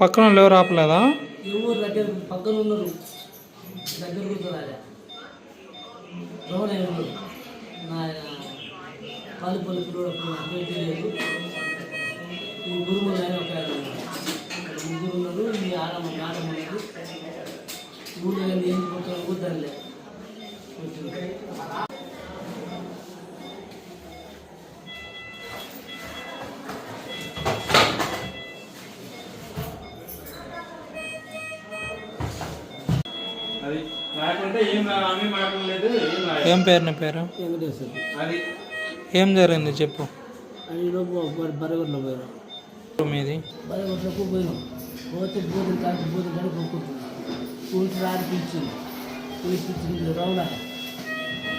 పక్కన ఎవరు ఆపలేదా? ఎవరు దగ్గర పక్కన ఉన్నారు. దగ్గర కూర్చోరాలే లోన ఎవరు నా పాలు పలుపులు అప్పుడు తెలియదు ఏం పేరు నీ పేరు? ఏం జరిగింది చెప్పు. మీది? పోతే బూతులు కాకి బూతులు కానీ కొనుక్కుంటున్నాం. కూతురు రాడి పిలిచింది. పిలిపించింది రౌనా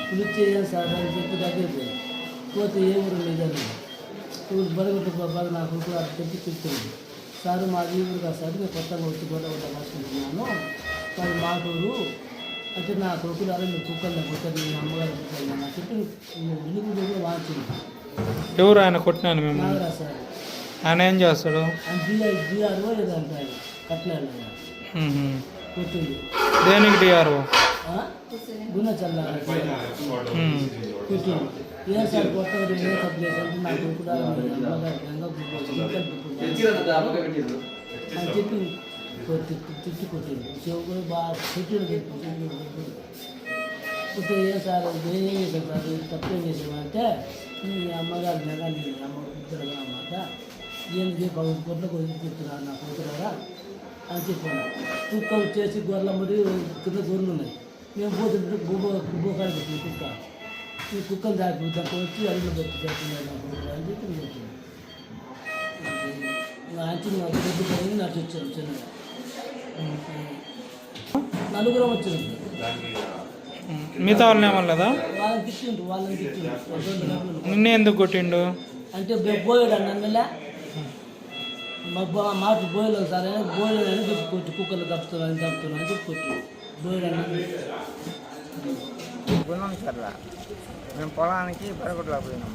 పిలిచి ఏం సార్? అని చెప్పి దగ్గర పోయి పోతే ఏ ఊరు లేదని ఊరు బరగట్టు బాగా నా కొడుకు అది చెప్పి చెప్తుంది సార్ మాది ఈ ఊరు కాదు సార్ నేను కొత్తగా వచ్చి గొడవ గొడవ రాసుకుంటున్నాను మరి మా ఊరు అంటే నా కొడుకులు అరే మీరు కుక్కలు కొట్టారు మీ అమ్మగారు చెప్పి ఇల్లు కూడా వాంచింది ఎవరు ఆయన కొట్టినాను నాగరా సార్. ఆయన ఏం చేస్తాడు? జిఆర్ జిఆర్ఓ ఏదో అంటారు. కొట్టింది దేనికి డిఆర్ఓ గుణ చల్ల మ్మ్. కొట్టింది ఏం సార్ కొట్టదు ఏం తప్పు చేశారంటే నా కొడుకు అమ్మగారు గంగా గుర్తు అని చెప్పి కొట్టి తిట్టి కొట్టింది చెవు కూడా బాగా కొట్టింది కొట్టి ఏం సార్ ఏం చేశాను సార్ ఇది తప్పేం చేసామంటే మీ అమ్మగారు నెల నీ అమ్మ ఇద్దరు అన్నమాట ఏంటి పది కోట్ల కొడుకుతున్నా నా కూతురారా అని చెప్పాను కుక్క చేసి గొర్రెల మరి కింద గొర్రెలు ఉన్నాయి మేము పోతుంటే గుబ్బ గుబ్బకాడ పెట్టింది కుక్క ఈ కుక్కను దాటి దానికి వచ్చి అడుగులు పెట్టి చేస్తున్నాడు నా కూతురు అని చెప్పి నేను చెప్పాను ఆంటీ నాకు పెద్ద పోయింది నాకు వచ్చాను చిన్నగా నలుగురం వచ్చింది. మిగతా వాళ్ళని ఏమనలేదా? వాళ్ళని తిట్టిండు వాళ్ళని తిట్టిండు నిన్నే ఎందుకు కొట్టిండు? అంటే బోయడు అన్నలే మా బా- మాకు బోయలేదు సార్ అని బోయలేదు అని చెప్పి కొట్టి కుక్కలు తప్పుతున్నాను అని చెప్పి కొట్టి బోయడు అన్న గుణం చర్ల. మేము పొలానికి బరిగొడ్లో పోయినాం.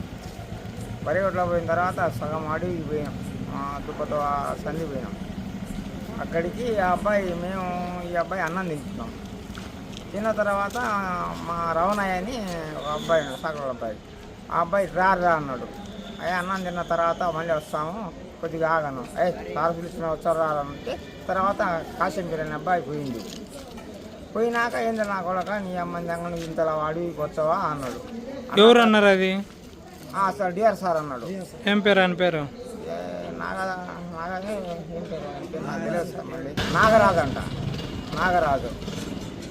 బరిగొడ్లో పోయిన తర్వాత సగం అడవికి పోయినాం. ఆ సంధి పోయినాం. అక్కడికి ఆ అబ్బాయి మేము ఈ అబ్బాయి అన్నం తింటున్నాం. తిన్న తర్వాత మా రవణయ్య అని ఒక అబ్బాయి ఉన్నాడు సగం అబ్బాయి. ఆ అబ్బాయి రా రా అన్నాడు. అయ్యా అన్నం తిన్న తర్వాత మళ్ళీ వస్తాము. కొద్దిగా ఆగాను. ఏ సార్ పిలిచిన వచ్చారు రా అంటే తర్వాత కాశంపీర్ అనే అబ్బాయి పోయింది పోయినాక ఏంది నా కొడక? నీ అమ్మ దగ్గర ఇంతలా అడవికి వచ్చావా? అన్నాడు. ఎవరు అన్నారు అది? "ఆ, సార్ డిఆర్ సార్ అన్నాడు. ఏం పేరు? ఆయన పేరు? "ఏ, నాగ నాగ ఏం పేరు? సార్ నాగరాజు అంట నాగరాజు.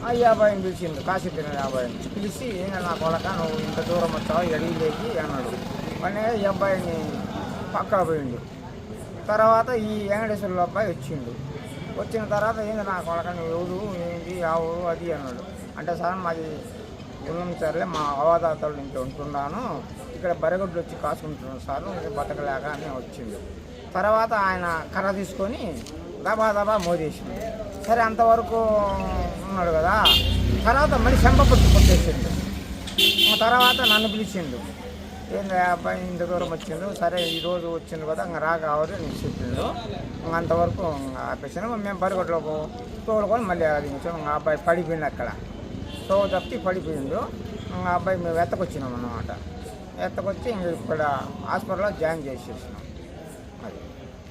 ఆ ఈ అబ్బాయిని పిలిచిండు. కాశీ తినే అబ్బాయిని పిలిచి నా కొడక నువ్వు ఇంత దూరం వచ్చావు? ఈ లేచి అన్నాడు. మళ్ళీ ఈ అబ్బాయిని పక్కన పోయిండు. తర్వాత ఈ వెంకటేశ్వరుల అబ్బాయి వచ్చిండు. వచ్చిన తర్వాత ఏంది నా కొడక? నువ్వు ఎవరు? ఏంటి ఆ ఊరు అది అన్నాడు. అంటే సార్ మాది గుణం సర్లే మా అవాదాతల నుంచి ఉంటున్నాను. ఇక్కడ బరగొడ్లు వచ్చి కాసుకుంటున్నాను సార్ బతకలేక అని వచ్చిండు తర్వాత ఆయన కర్ర తీసుకొని దబా దబా మోదేసింది సరే అంతవరకు ఉన్నాడు కదా. తర్వాత మళ్ళీ చెంప పుట్టి కొట్టేసిండు. తర్వాత నన్ను పిలిచిండు. ఏంది ఆ అబ్బాయి ఇంత దూరం వచ్చిండు? సరే ఈరోజు వచ్చిండు కదా ఇంకా రా కావాలి నేను చెప్పిండు. అంతవరకు ఆపేసాను మేము బరిగొట్లో తోలుకొని మళ్ళీ అది ఇంకొంచెం ఇంకా అబ్బాయి పడిపోయింది అక్కడ. సో తప్పి పడిపోయిండు. ఇంకా అబ్బాయి మేము ఎత్తకొచ్చినాం అన్నమాట. ఎత్తకొచ్చి ఇక్కడ హాస్పిటల్లో జాయిన్ చేసేసినాం. అది.